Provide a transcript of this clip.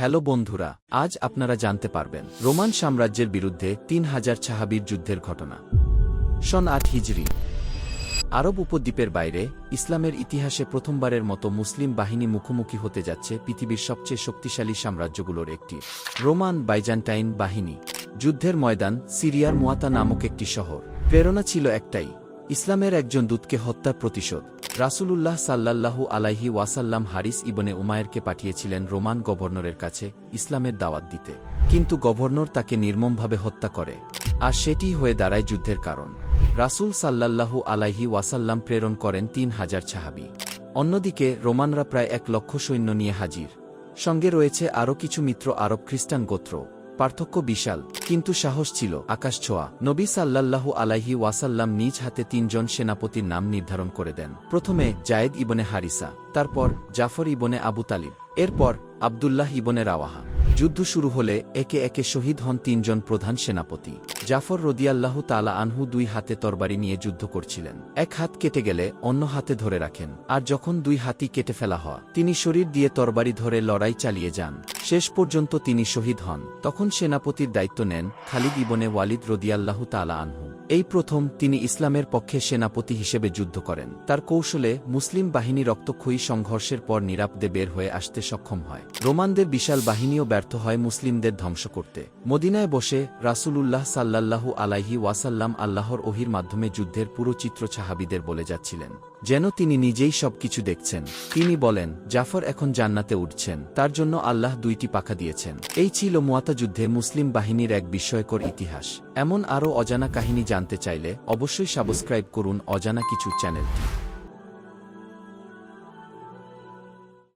Hello বন্ধুরা, আজ আপনারা জানতে পারবেন রোমান সাম্রাজ্যের বিরুদ্ধে তিন হাজার ছাহাবির যুদ্ধের ঘটনা। সন আট হিজরি। আরব উপদ্বীপের বাইরে ইসলামের ইতিহাসে প্রথমবারের মতো মুসলিম বাহিনী মুখোমুখি হতে যাচ্ছে পৃথিবীর সবচেয়ে শক্তিশালী সাম্রাজ্যগুলোর একটি, রোমান বাইজান্টাইন বাহিনী। যুদ্ধের ময়দান সিরিয়ার মুয়াতা নামক একটি শহর। প্রেরণা ছিল একটাই, ইসলামের একজন দূতকে হত্যার প্রতিশোধ। রাসূলুল্লাহ সাল্লাল্লাহু আলাইহি ওয়াসাল্লাম হারিস ইবনে উমায়েরকে পাঠিয়েছিলেন রোমান গভর্নরের কাছে ইসলামের দাওয়াত দিতে। কিন্তু গভর্নর তাকে নির্মমভাবে হত্যা করে। আর সেটিই হয়ে দাঁড়ায় যুদ্ধের কারণ। রাসূল সাল্লাল্লাহু আলাইহি ওয়াসাল্লাম প্রেরণ করেন তিন হাজার ছাহাবি অন্যদিকে রোমানরা প্রায় এক লক্ষ সৈন্য নিয়ে হাজির। সঙ্গে রয়েছে আরও কিছু মিত্র আরব খ্রিস্টান গোত্র। পার্থক্য বিশাল, কিন্তু সাহস ছিল, আকাশ ছোঁয়া। নবী সাল্লাল্লাহু আলাইহি ওয়াসাল্লাম নিজ হাতে তিনজন সেনাপতির নাম নির্ধারণ করে দেন। প্রথমে জায়েদ ইবনে হারিসা, তারপর জাফর ইবনে আবু তালিব, এরপর আবদুল্লাহ ইবনে রাওয়াহা। যুদ্ধ শুরু হলে একে একে শহীদ হন তিনজন প্রধান সেনাপতি। জাফর রদিয়াল্লাহ তালা আনহু দুই হাতে তরবারি নিয়ে যুদ্ধ করছিলেন। এক হাত কেটে গেলে অন্য হাতে ধরে রাখেন, আর যখন দুই হাতি কেটে ফেলা হয়, তিনি শরীর দিয়ে তরবারি ধরে লড়াই চালিয়ে যান। শেষ পর্যন্ত তিনি শহীদ হন। তখন সেনাপতির দায়িত্ব নেন খালিদ ইবনে ওয়ালিদ রদিয়াল্লাহ তালা আনহু। এই প্রথম তিনি ইসলামের পক্ষে সেনাপতি হিসেবে যুদ্ধ করেন। তার কৌশলে মুসলিম বাহিনী রক্তক্ষয়ী সংঘর্ষের পর নিরাপদে বের হয়ে আসতে সক্ষম হয়। রোমানদের বিশাল বাহিনীও ব্যর্থ হয় মুসলিমদের ধ্বংস করতে। মদিনায় বসে রাসূলুল্লাহ সাল্লাল্লাহু আলাইহি ওয়াসাল্লাম আল্লাহর ওহির মাধ্যমে যুদ্ধের পুরো চিত্র ছাহাবিদের বলে যাচ্ছিলেন। যেন তিনি নিজেই সবকিছু দেখছেন। তিনি বলেন, জাফর এখন জান্নাতে উঠছেন। তার জন্য আল্লাহ দুইটি পাখা দিয়েছেন। এই ছিল মুয়াতা যুদ্ধে মুসলিম বাহিনীর এক বিস্ময়কর ইতিহাস। এমন আরও অজানা কাহিনী জানতে চাইলে অবশ্যই সাবস্ক্রাইব করুন অজানা কিছু চ্যানেলটি।